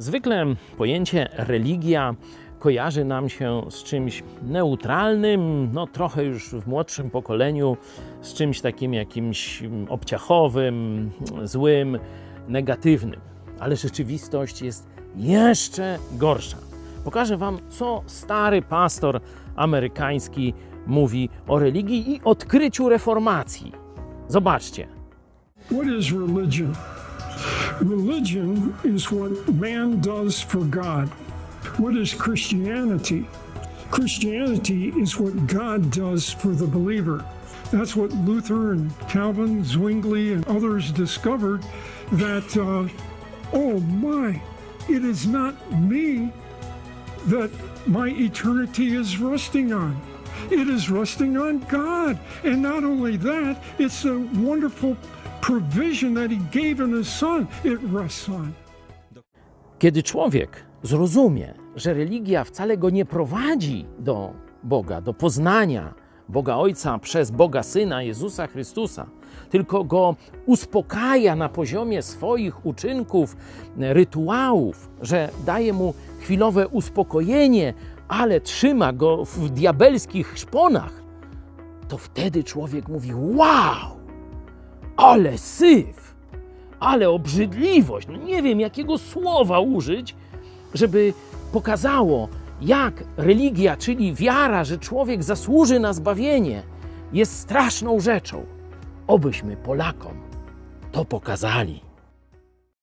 Zwykle pojęcie religia kojarzy nam się z czymś neutralnym, no trochę już w młodszym pokoleniu, z czymś takim jakimś obciachowym, złym, negatywnym. Ale rzeczywistość jest jeszcze gorsza. Pokażę Wam, co stary pastor amerykański mówi o religii i odkryciu reformacji. Zobaczcie. What is religion? Religion is what man does for God. What is Christianity? Christianity is what God does for the believer. That's what Luther and Calvin, Zwingli, and others discovered that, uh, oh my, it is not me that my eternity is resting on. It is resting on God. And not only that, it's a wonderful provision that He gave in His Son, it rests on. Kiedy człowiek zrozumie, że religia wcale go nie prowadzi do Boga, do poznania Boga Ojca przez Boga Syna Jezusa Chrystusa, tylko go uspokaja na poziomie swoich uczynków, rytuałów, że daje mu chwilowe uspokojenie, ale trzyma go w diabelskich szponach, to wtedy człowiek mówi: Wow, ale syf! ale obrzydliwość. No nie wiem, jakiego słowa użyć, żeby pokazało, jak religia, czyli wiara, że człowiek zasłuży na zbawienie, jest straszną rzeczą. Obyśmy Polakom to pokazali.